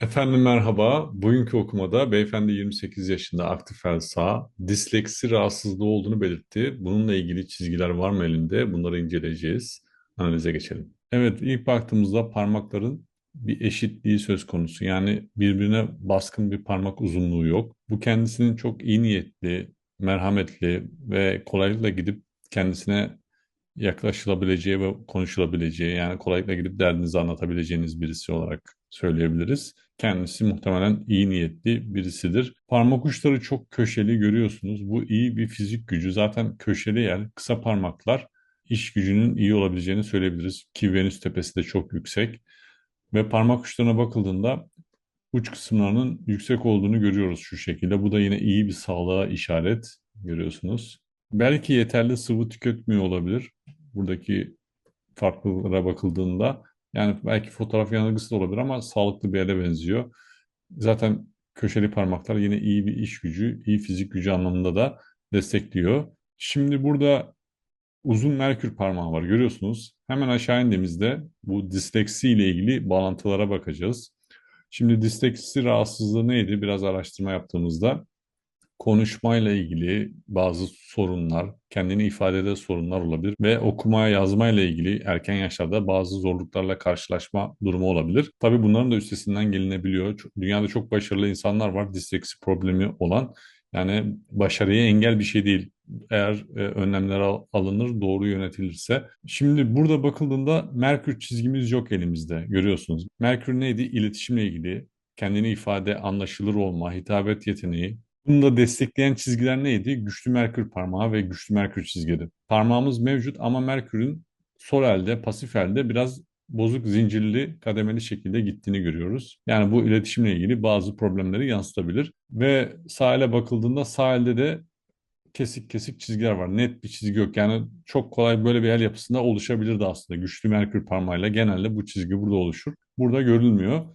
Efendim merhaba. Bugünkü okumada beyefendi 28 yaşında aktif fel sağ, disleksi rahatsızlığı olduğunu belirtti. Bununla ilgili çizgiler var mı elinde? Bunları inceleyeceğiz. Analize geçelim. Evet, ilk baktığımızda parmakların bir eşitliği söz konusu. Yani birbirine baskın bir parmak uzunluğu yok. Bu kendisinin çok iyi niyetli, merhametli ve kolaylıkla gidip kendisine yaklaşılabileceği ve konuşulabileceği yani kolaylıkla gidip derdinizi anlatabileceğiniz birisi olarak söyleyebiliriz. Kendisi muhtemelen iyi niyetli birisidir. Parmak uçları çok köşeli görüyorsunuz. Bu iyi bir fizik gücü. Zaten köşeli yer, kısa parmaklar iş gücünün iyi olabileceğini söyleyebiliriz. Ki Venüs tepesi de çok yüksek. Ve parmak uçlarına bakıldığında uç kısımlarının yüksek olduğunu görüyoruz şu şekilde. Bu da yine iyi bir sağlığa işaret görüyorsunuz. Belki yeterli sıvı tüketmiyor olabilir. Buradaki farklılıklara bakıldığında. Yani belki fotoğraf yanılgısı da olabilir ama sağlıklı bir ele benziyor. Zaten köşeli parmaklar yine iyi bir iş gücü, iyi fizik gücü anlamında da destekliyor. Şimdi burada uzun merkür parmağı var görüyorsunuz. Hemen aşağı indiğimizde bu disleksi ile ilgili bağlantılara bakacağız. Şimdi disleksi rahatsızlığı neydi? Biraz araştırma yaptığımızda konuşmayla ilgili bazı sorunlar, kendini ifadede sorunlar olabilir ve okuma yazmayla ilgili erken yaşlarda bazı zorluklarla karşılaşma durumu olabilir. Tabii bunların da üstesinden gelinebiliyor. Dünyada çok başarılı insanlar var disleksi problemi olan. Yani başarıya engel bir şey değil. Eğer e, önlemler al- alınır, doğru yönetilirse. Şimdi burada bakıldığında Merkür çizgimiz yok elimizde. Görüyorsunuz. Merkür neydi? İletişimle ilgili, kendini ifade, anlaşılır olma, hitabet yeteneği, bunu da destekleyen çizgiler neydi? Güçlü Merkür parmağı ve güçlü Merkür çizgileri. Parmağımız mevcut ama Merkür'ün sol elde, pasif elde biraz bozuk zincirli, kademeli şekilde gittiğini görüyoruz. Yani bu iletişimle ilgili bazı problemleri yansıtabilir. Ve sağ ele bakıldığında sağ elde de kesik kesik çizgiler var. Net bir çizgi yok. Yani çok kolay böyle bir el yapısında oluşabilirdi aslında. Güçlü Merkür parmağıyla genelde bu çizgi burada oluşur. Burada görülmüyor.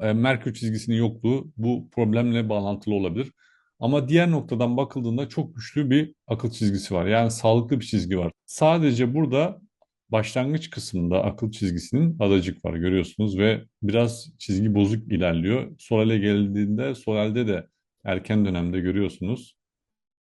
E, Merkür çizgisinin yokluğu bu problemle bağlantılı olabilir. Ama diğer noktadan bakıldığında çok güçlü bir akıl çizgisi var. Yani sağlıklı bir çizgi var. Sadece burada başlangıç kısmında akıl çizgisinin adacık var görüyorsunuz ve biraz çizgi bozuk ilerliyor. Sorale geldiğinde soralde de erken dönemde görüyorsunuz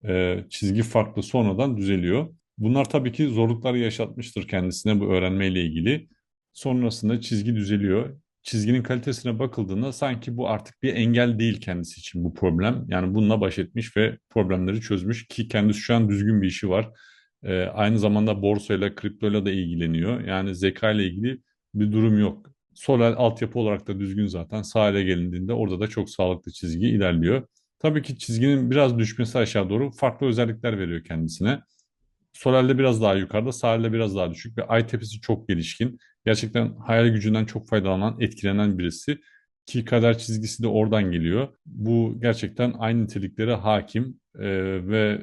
e, çizgi farklı sonradan düzeliyor. Bunlar tabii ki zorluklar yaşatmıştır kendisine bu öğrenmeyle ilgili. Sonrasında çizgi düzeliyor. Çizginin kalitesine bakıldığında sanki bu artık bir engel değil kendisi için bu problem. Yani bununla baş etmiş ve problemleri çözmüş ki kendisi şu an düzgün bir işi var. E, aynı zamanda borsayla, kriptoyla da ilgileniyor. Yani zeka ile ilgili bir durum yok. Sol el altyapı olarak da düzgün zaten. Sağ ele gelindiğinde orada da çok sağlıklı çizgi ilerliyor. Tabii ki çizginin biraz düşmesi aşağı doğru farklı özellikler veriyor kendisine. Sol elde biraz daha yukarıda, sağ elde biraz daha düşük ve ay tepesi çok gelişkin. Gerçekten hayal gücünden çok faydalanan, etkilenen birisi. Ki kader çizgisi de oradan geliyor. Bu gerçekten aynı niteliklere hakim Ee, ve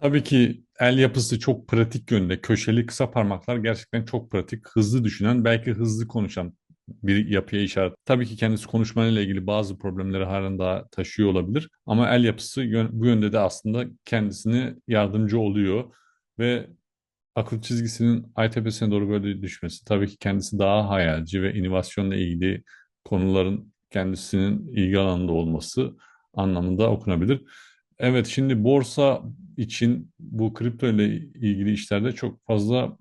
tabii ki el yapısı çok pratik yönde. Köşeli kısa parmaklar gerçekten çok pratik. Hızlı düşünen, belki hızlı konuşan bir yapıya işaret. Tabii ki kendisi konuşmayla ilgili bazı problemleri halen daha taşıyor olabilir. Ama el yapısı yön- bu yönde de aslında kendisine yardımcı oluyor. Ve akıl çizgisinin ay tepesine doğru böyle düşmesi tabii ki kendisi daha hayalci ve inovasyonla ilgili konuların kendisinin ilgi alanında olması anlamında okunabilir. Evet şimdi borsa için bu kripto ile ilgili işlerde çok fazla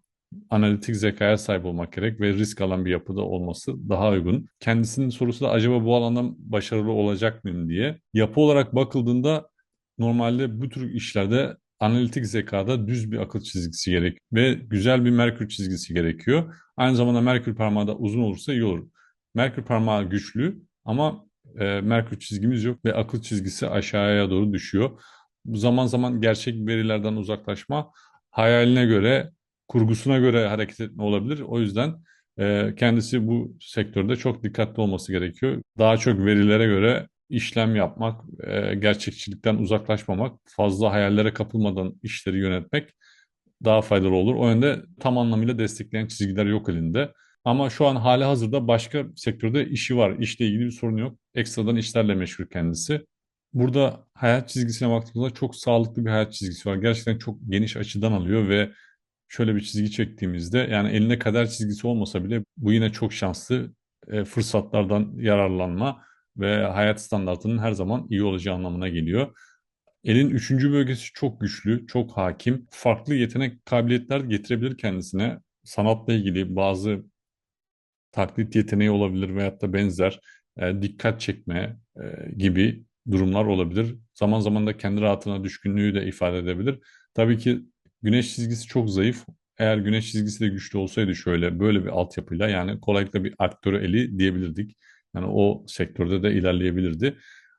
analitik zekaya sahip olmak gerek ve risk alan bir yapıda olması daha uygun. Kendisinin sorusu da acaba bu alanda başarılı olacak mıyım diye. Yapı olarak bakıldığında normalde bu tür işlerde analitik zekada düz bir akıl çizgisi gerek ve güzel bir Merkür çizgisi gerekiyor. Aynı zamanda Merkür parmağı da uzun olursa iyi olur. Merkür parmağı güçlü ama e, Merkür çizgimiz yok ve akıl çizgisi aşağıya doğru düşüyor. Bu zaman zaman gerçek verilerden uzaklaşma hayaline göre, kurgusuna göre hareket etme olabilir. O yüzden e, kendisi bu sektörde çok dikkatli olması gerekiyor. Daha çok verilere göre işlem yapmak, e, gerçekçilikten uzaklaşmamak, fazla hayallere kapılmadan işleri yönetmek daha faydalı olur. O yönde tam anlamıyla destekleyen çizgiler yok elinde. Ama şu an hali hazırda başka sektörde işi var. İşle ilgili bir sorun yok. Ekstradan işlerle meşgul kendisi. Burada hayat çizgisine baktığımızda çok sağlıklı bir hayat çizgisi var. Gerçekten çok geniş açıdan alıyor ve şöyle bir çizgi çektiğimizde yani eline kader çizgisi olmasa bile bu yine çok şanslı e, fırsatlardan yararlanma ve hayat standartının her zaman iyi olacağı anlamına geliyor. Elin üçüncü bölgesi çok güçlü, çok hakim. Farklı yetenek, kabiliyetler getirebilir kendisine. Sanatla ilgili bazı taklit yeteneği olabilir veyahut da benzer e, dikkat çekme e, gibi durumlar olabilir. Zaman zaman da kendi rahatına düşkünlüğü de ifade edebilir. Tabii ki güneş çizgisi çok zayıf. Eğer güneş çizgisi de güçlü olsaydı şöyle böyle bir altyapıyla yani kolaylıkla bir aktör eli diyebilirdik. Yani o sektörde de ilerleyebilirdi.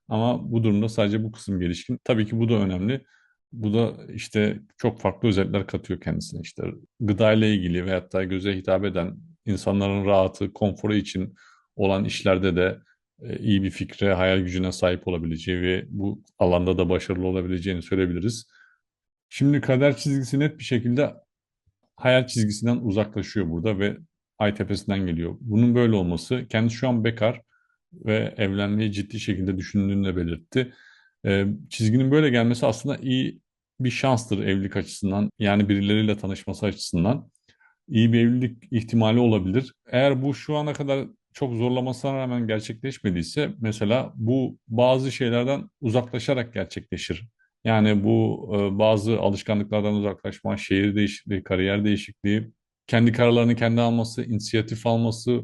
Ama bu durumda sadece bu kısım gelişkin. Tabii ki bu da önemli. Bu da işte çok farklı özellikler katıyor kendisine. İşte gıda ile ilgili veyahut da göze hitap eden insanların rahatı, konforu için olan işlerde de e, iyi bir fikre, hayal gücüne sahip olabileceği ve bu alanda da başarılı olabileceğini söyleyebiliriz. Şimdi kader çizgisi net bir şekilde hayal çizgisinden uzaklaşıyor burada ve ay tepesinden geliyor. Bunun böyle olması, kendisi şu an bekar ve evlenmeyi ciddi şekilde düşündüğünü de belirtti. E, çizginin böyle gelmesi aslında iyi bir şanstır evlilik açısından. Yani birileriyle tanışması açısından iyi bir evlilik ihtimali olabilir. Eğer bu şu ana kadar çok zorlamasına rağmen gerçekleşmediyse mesela bu bazı şeylerden uzaklaşarak gerçekleşir. Yani bu e, bazı alışkanlıklardan uzaklaşma, şehir değişikliği, kariyer değişikliği, kendi kararlarını kendi alması, inisiyatif alması,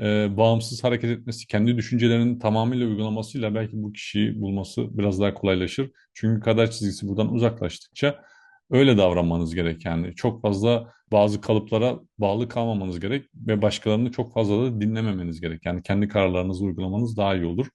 e, bağımsız hareket etmesi, kendi düşüncelerinin tamamıyla uygulamasıyla belki bu kişiyi bulması biraz daha kolaylaşır. Çünkü kader çizgisi buradan uzaklaştıkça öyle davranmanız gerek yani. Çok fazla bazı kalıplara bağlı kalmamanız gerek ve başkalarını çok fazla da dinlememeniz gerek. Yani kendi kararlarınızı uygulamanız daha iyi olur.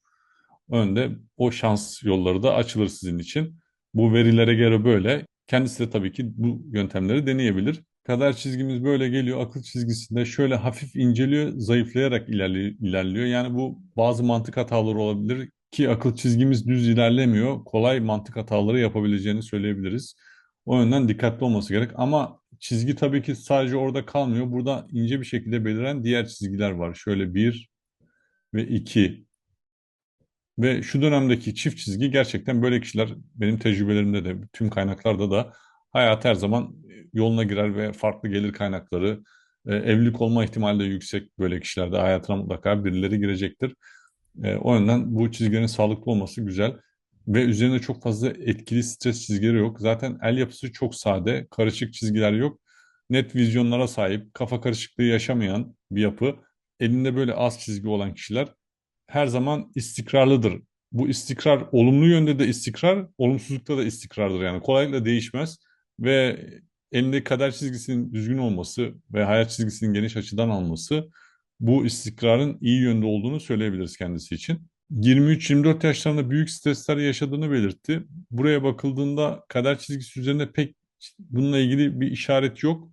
Önde o şans yolları da açılır sizin için. Bu verilere göre böyle. Kendisi de tabii ki bu yöntemleri deneyebilir. Kader çizgimiz böyle geliyor. Akıl çizgisinde şöyle hafif inceliyor, zayıflayarak ilerliyor. Yani bu bazı mantık hataları olabilir ki akıl çizgimiz düz ilerlemiyor. Kolay mantık hataları yapabileceğini söyleyebiliriz. O yönden dikkatli olması gerek. Ama çizgi tabii ki sadece orada kalmıyor. Burada ince bir şekilde beliren diğer çizgiler var. Şöyle bir ve iki. Ve şu dönemdeki çift çizgi gerçekten böyle kişiler benim tecrübelerimde de tüm kaynaklarda da hayat her zaman yoluna girer ve farklı gelir kaynakları, e, evlilik olma ihtimali de yüksek böyle kişilerde hayatına mutlaka birileri girecektir. E, o yönden bu çizgilerin sağlıklı olması güzel ve üzerinde çok fazla etkili stres çizgileri yok. Zaten el yapısı çok sade, karışık çizgiler yok. Net vizyonlara sahip, kafa karışıklığı yaşamayan bir yapı. Elinde böyle az çizgi olan kişiler her zaman istikrarlıdır. Bu istikrar olumlu yönde de istikrar, olumsuzlukta da istikrardır. Yani kolaylıkla değişmez ve elinde kader çizgisinin düzgün olması ve hayat çizgisinin geniş açıdan alması bu istikrarın iyi yönde olduğunu söyleyebiliriz kendisi için. 23-24 yaşlarında büyük stresler yaşadığını belirtti. Buraya bakıldığında kader çizgisi üzerinde pek bununla ilgili bir işaret yok.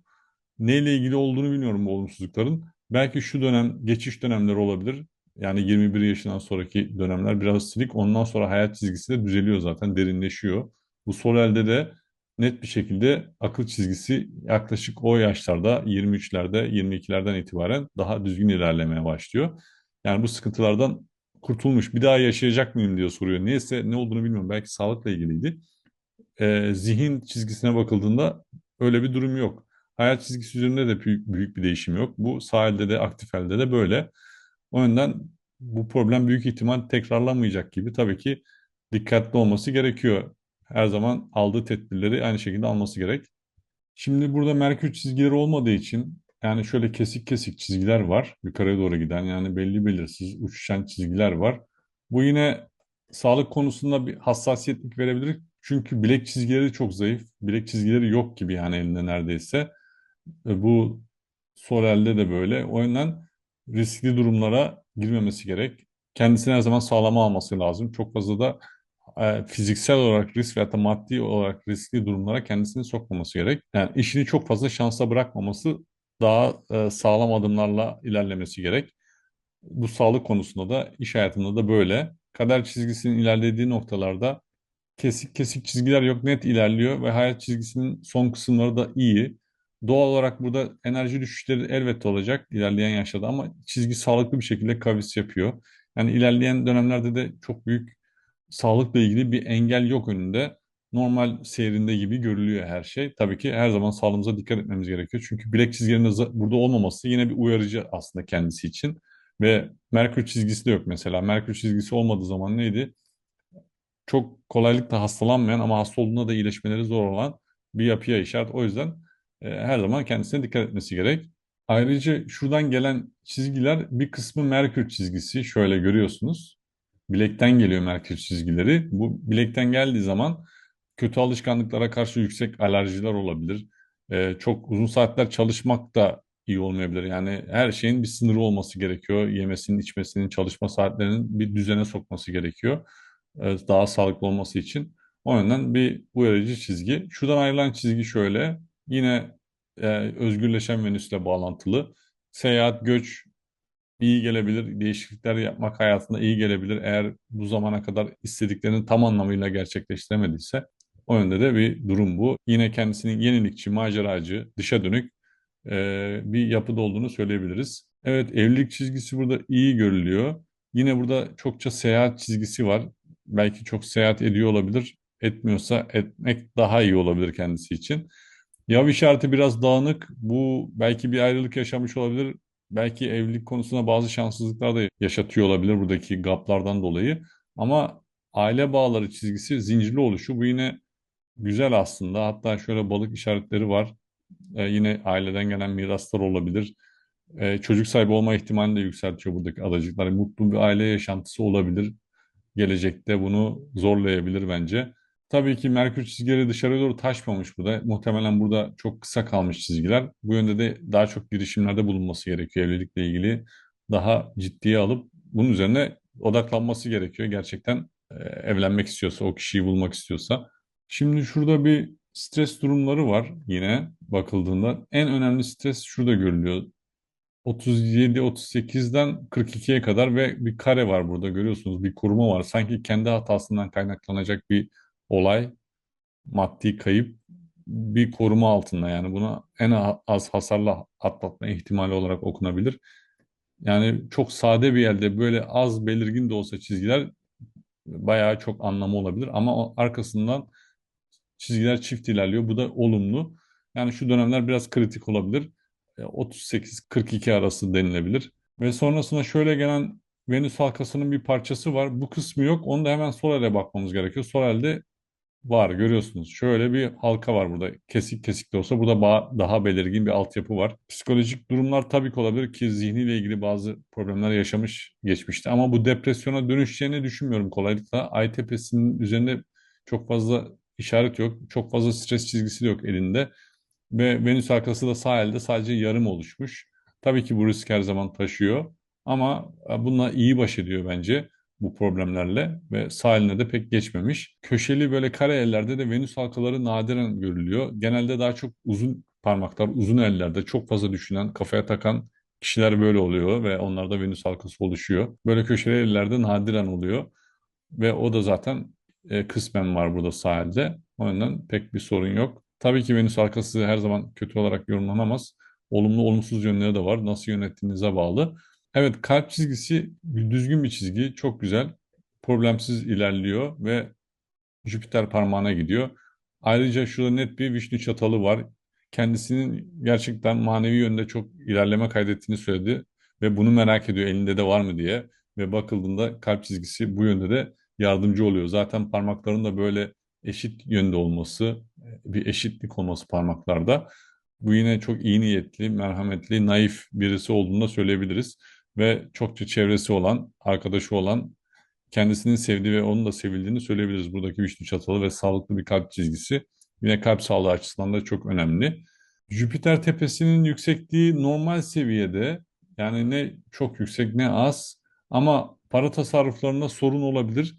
Neyle ilgili olduğunu bilmiyorum bu olumsuzlukların. Belki şu dönem geçiş dönemleri olabilir. Yani 21 yaşından sonraki dönemler biraz silik. Ondan sonra hayat çizgisi de düzeliyor zaten, derinleşiyor. Bu sol elde de net bir şekilde akıl çizgisi yaklaşık o yaşlarda 23'lerde 22'lerden itibaren daha düzgün ilerlemeye başlıyor. Yani bu sıkıntılardan kurtulmuş bir daha yaşayacak mıyım diye soruyor. Neyse ne olduğunu bilmiyorum belki sağlıkla ilgiliydi. Ee, zihin çizgisine bakıldığında öyle bir durum yok. Hayat çizgisi üzerinde de büyük, büyük bir değişim yok. Bu sağ elde de aktif elde de böyle. O yüzden bu problem büyük ihtimal tekrarlanmayacak gibi. Tabii ki dikkatli olması gerekiyor her zaman aldığı tedbirleri aynı şekilde alması gerek. Şimdi burada Merkür çizgileri olmadığı için yani şöyle kesik kesik çizgiler var yukarıya doğru giden yani belli belirsiz uçuşan çizgiler var. Bu yine sağlık konusunda bir hassasiyetlik verebilir. Çünkü bilek çizgileri çok zayıf. Bilek çizgileri yok gibi yani elinde neredeyse. E, bu sol elde de böyle. O yüzden riskli durumlara girmemesi gerek. Kendisini her zaman sağlama alması lazım. Çok fazla da fiziksel olarak risk veya da maddi olarak riskli durumlara kendisini sokmaması gerek. Yani işini çok fazla şansa bırakmaması daha e, sağlam adımlarla ilerlemesi gerek. Bu sağlık konusunda da iş hayatında da böyle. Kader çizgisinin ilerlediği noktalarda kesik kesik çizgiler yok net ilerliyor ve hayat çizgisinin son kısımları da iyi. Doğal olarak burada enerji düşüşleri elbette olacak ilerleyen yaşlarda ama çizgi sağlıklı bir şekilde kavis yapıyor. Yani ilerleyen dönemlerde de çok büyük sağlıkla ilgili bir engel yok önünde. Normal seyrinde gibi görülüyor her şey. Tabii ki her zaman sağlığımıza dikkat etmemiz gerekiyor. Çünkü bilek çizgilerinin burada olmaması yine bir uyarıcı aslında kendisi için. Ve Merkür çizgisi de yok mesela. Merkür çizgisi olmadığı zaman neydi? Çok kolaylıkla hastalanmayan ama hasta olduğunda da iyileşmeleri zor olan bir yapıya işaret. O yüzden e, her zaman kendisine dikkat etmesi gerek. Ayrıca şuradan gelen çizgiler bir kısmı Merkür çizgisi. Şöyle görüyorsunuz. Bilekten geliyor Merkür çizgileri. Bu bilekten geldiği zaman kötü alışkanlıklara karşı yüksek alerjiler olabilir. Ee, çok uzun saatler çalışmak da iyi olmayabilir. Yani her şeyin bir sınırı olması gerekiyor. Yemesinin, içmesinin, çalışma saatlerinin bir düzene sokması gerekiyor. Ee, daha sağlıklı olması için. O yönden bir uyarıcı çizgi. Şuradan ayrılan çizgi şöyle. Yine e, özgürleşen Venüs'le bağlantılı. Seyahat, göç iyi gelebilir. Değişiklikler yapmak hayatında iyi gelebilir. Eğer bu zamana kadar istediklerini tam anlamıyla gerçekleştiremediyse o yönde de bir durum bu. Yine kendisinin yenilikçi, maceracı, dışa dönük e, bir yapıda olduğunu söyleyebiliriz. Evet evlilik çizgisi burada iyi görülüyor. Yine burada çokça seyahat çizgisi var. Belki çok seyahat ediyor olabilir. Etmiyorsa etmek daha iyi olabilir kendisi için. Yav işareti biraz dağınık. Bu belki bir ayrılık yaşamış olabilir. Belki evlilik konusunda bazı şanssızlıklar da yaşatıyor olabilir buradaki gaplardan dolayı. Ama aile bağları çizgisi zincirli oluşu bu yine güzel aslında. Hatta şöyle balık işaretleri var. Ee, yine aileden gelen miraslar olabilir. Ee, çocuk sahibi olma ihtimalini de yükseltiyor buradaki adacıklar. Mutlu bir aile yaşantısı olabilir gelecekte bunu zorlayabilir bence. Tabii ki Merkür çizgileri dışarı doğru taşmamış burada. Muhtemelen burada çok kısa kalmış çizgiler. Bu yönde de daha çok girişimlerde bulunması gerekiyor evlilikle ilgili. Daha ciddiye alıp bunun üzerine odaklanması gerekiyor. Gerçekten e, evlenmek istiyorsa, o kişiyi bulmak istiyorsa. Şimdi şurada bir stres durumları var yine bakıldığında. En önemli stres şurada görülüyor. 37-38'den 42'ye kadar ve bir kare var burada görüyorsunuz. Bir koruma var. Sanki kendi hatasından kaynaklanacak bir olay, maddi kayıp bir koruma altında. Yani buna en az hasarla atlatma ihtimali olarak okunabilir. Yani çok sade bir yerde böyle az belirgin de olsa çizgiler bayağı çok anlamı olabilir. Ama arkasından çizgiler çift ilerliyor. Bu da olumlu. Yani şu dönemler biraz kritik olabilir. 38-42 arası denilebilir. Ve sonrasında şöyle gelen Venüs halkasının bir parçası var. Bu kısmı yok. Onu da hemen sol ele bakmamız gerekiyor. Sol elde var görüyorsunuz. Şöyle bir halka var burada. Kesik kesik de olsa burada daha belirgin bir altyapı var. Psikolojik durumlar tabii ki olabilir ki zihniyle ilgili bazı problemler yaşamış geçmişti. Ama bu depresyona dönüşeceğini düşünmüyorum kolaylıkla. Ay tepesinin üzerinde çok fazla işaret yok. Çok fazla stres çizgisi de yok elinde. Ve Venüs halkası da sağ elde sadece yarım oluşmuş. Tabii ki bu risk her zaman taşıyor. Ama e, bununla iyi baş ediyor bence bu problemlerle ve sağ eline de pek geçmemiş. Köşeli böyle kare ellerde de Venüs halkaları nadiren görülüyor. Genelde daha çok uzun parmaklar, uzun ellerde çok fazla düşünen, kafaya takan kişiler böyle oluyor ve onlarda Venüs halkası oluşuyor. Böyle köşeli ellerde nadiren oluyor ve o da zaten e, kısmen var burada sağ elde. O yüzden pek bir sorun yok. Tabii ki Venüs arkası her zaman kötü olarak yorumlanamaz. Olumlu olumsuz yönleri de var. Nasıl yönettiğinize bağlı. Evet kalp çizgisi düzgün bir çizgi. Çok güzel. Problemsiz ilerliyor ve Jüpiter parmağına gidiyor. Ayrıca şurada net bir Vişnu çatalı var. Kendisinin gerçekten manevi yönde çok ilerleme kaydettiğini söyledi. Ve bunu merak ediyor elinde de var mı diye. Ve bakıldığında kalp çizgisi bu yönde de yardımcı oluyor. Zaten parmakların da böyle eşit yönde olması, bir eşitlik olması parmaklarda. Bu yine çok iyi niyetli, merhametli, naif birisi olduğunu da söyleyebiliriz. Ve çokça çevresi olan, arkadaşı olan, kendisinin sevdiği ve onun da sevildiğini söyleyebiliriz. Buradaki Vişnu çatalı ve sağlıklı bir kalp çizgisi. Yine kalp sağlığı açısından da çok önemli. Jüpiter tepesinin yüksekliği normal seviyede. Yani ne çok yüksek ne az. Ama para tasarruflarında sorun olabilir.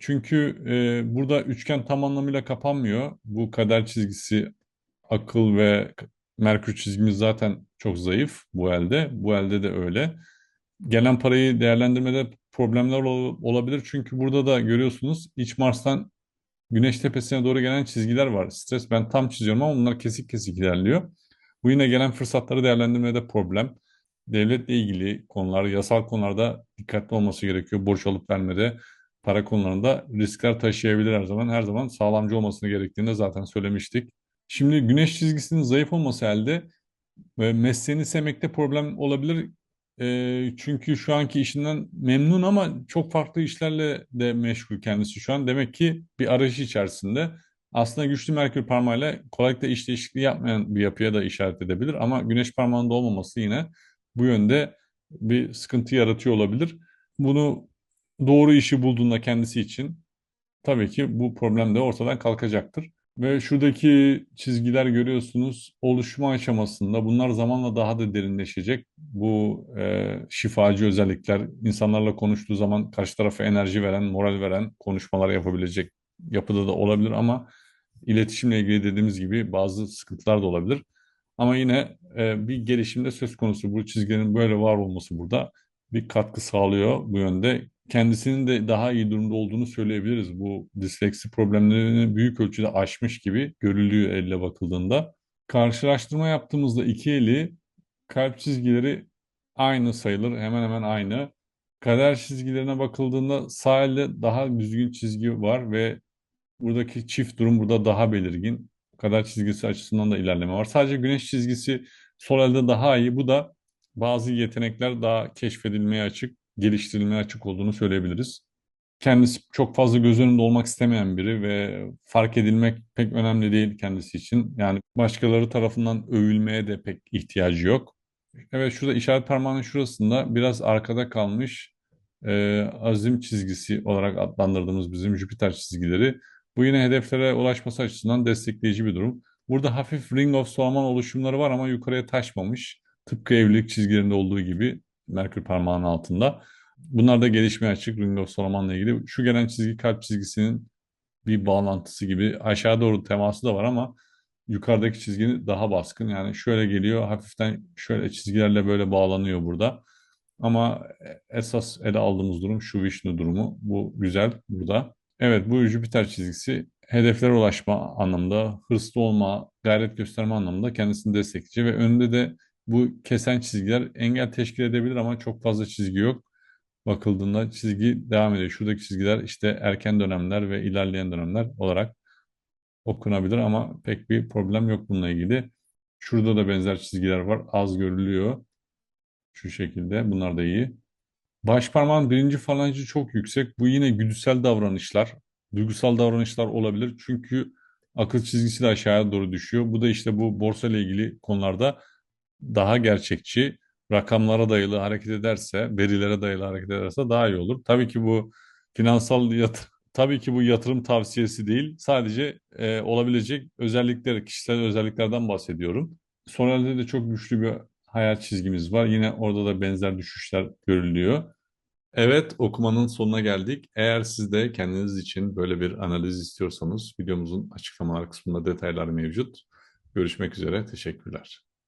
Çünkü e, burada üçgen tam anlamıyla kapanmıyor. Bu kader çizgisi, akıl ve Merkür çizgimiz zaten çok zayıf bu elde. Bu elde de öyle. Gelen parayı değerlendirmede problemler ol- olabilir. Çünkü burada da görüyorsunuz iç Mars'tan Güneş tepesine doğru gelen çizgiler var. Stres ben tam çiziyorum ama bunlar kesik kesik ilerliyor. Bu yine gelen fırsatları değerlendirmede problem. Devletle ilgili konular, yasal konularda dikkatli olması gerekiyor. Borç alıp vermede, para konularında riskler taşıyabilir her zaman. Her zaman sağlamcı olmasını gerektiğini zaten söylemiştik. Şimdi güneş çizgisinin zayıf olması halde mesleğini sevmekte problem olabilir. E, çünkü şu anki işinden memnun ama çok farklı işlerle de meşgul kendisi şu an. Demek ki bir arayış içerisinde. Aslında güçlü Merkür parmağıyla kolaylıkla iş değişikliği yapmayan bir yapıya da işaret edebilir. Ama güneş parmağında olmaması yine bu yönde bir sıkıntı yaratıyor olabilir. Bunu doğru işi bulduğunda kendisi için tabii ki bu problem de ortadan kalkacaktır. Ve şuradaki çizgiler görüyorsunuz oluşma aşamasında bunlar zamanla daha da derinleşecek. Bu e, şifacı özellikler insanlarla konuştuğu zaman karşı tarafa enerji veren, moral veren konuşmalar yapabilecek yapıda da olabilir ama iletişimle ilgili dediğimiz gibi bazı sıkıntılar da olabilir. Ama yine e, bir gelişimde söz konusu bu çizgilerin böyle var olması burada bir katkı sağlıyor bu yönde. Kendisinin de daha iyi durumda olduğunu söyleyebiliriz. Bu disleksi problemlerini büyük ölçüde aşmış gibi görülüyor elle bakıldığında. Karşılaştırma yaptığımızda iki eli kalp çizgileri aynı sayılır. Hemen hemen aynı. Kader çizgilerine bakıldığında sağ elde daha düzgün çizgi var ve buradaki çift durum burada daha belirgin. Kader çizgisi açısından da ilerleme var. Sadece güneş çizgisi sol elde daha iyi. Bu da bazı yetenekler daha keşfedilmeye açık, geliştirilmeye açık olduğunu söyleyebiliriz. Kendisi çok fazla göz önünde olmak istemeyen biri ve fark edilmek pek önemli değil kendisi için. Yani başkaları tarafından övülmeye de pek ihtiyacı yok. Evet şurada işaret parmağının şurasında biraz arkada kalmış e, azim çizgisi olarak adlandırdığımız bizim Jüpiter çizgileri. Bu yine hedeflere ulaşması açısından destekleyici bir durum. Burada hafif Ring of Solomon oluşumları var ama yukarıya taşmamış. Tıpkı evlilik çizgilerinde olduğu gibi Merkür parmağının altında. Bunlar da gelişmeye açık Ring of Solomon'la ilgili. Şu gelen çizgi kalp çizgisinin bir bağlantısı gibi. Aşağı doğru teması da var ama yukarıdaki çizginin daha baskın. Yani şöyle geliyor hafiften şöyle çizgilerle böyle bağlanıyor burada. Ama esas ele aldığımız durum şu Vishnu durumu. Bu güzel burada. Evet bu Jüpiter çizgisi hedeflere ulaşma anlamında, hırslı olma, gayret gösterme anlamında kendisini destekleyici ve önünde de bu kesen çizgiler engel teşkil edebilir ama çok fazla çizgi yok. Bakıldığında çizgi devam ediyor. Şuradaki çizgiler işte erken dönemler ve ilerleyen dönemler olarak okunabilir ama pek bir problem yok bununla ilgili. Şurada da benzer çizgiler var. Az görülüyor. Şu şekilde. Bunlar da iyi. Baş birinci falancı çok yüksek. Bu yine güdüsel davranışlar, duygusal davranışlar olabilir. Çünkü akıl çizgisi de aşağıya doğru düşüyor. Bu da işte bu borsa ile ilgili konularda daha gerçekçi, rakamlara dayalı hareket ederse, verilere dayalı hareket ederse daha iyi olur. Tabii ki bu finansal yat tabii ki bu yatırım tavsiyesi değil. Sadece e, olabilecek özellikler, kişisel özelliklerden bahsediyorum. Son de çok güçlü bir hayal çizgimiz var. Yine orada da benzer düşüşler görülüyor. Evet, okumanın sonuna geldik. Eğer siz de kendiniz için böyle bir analiz istiyorsanız videomuzun açıklamalar kısmında detaylar mevcut. Görüşmek üzere, teşekkürler.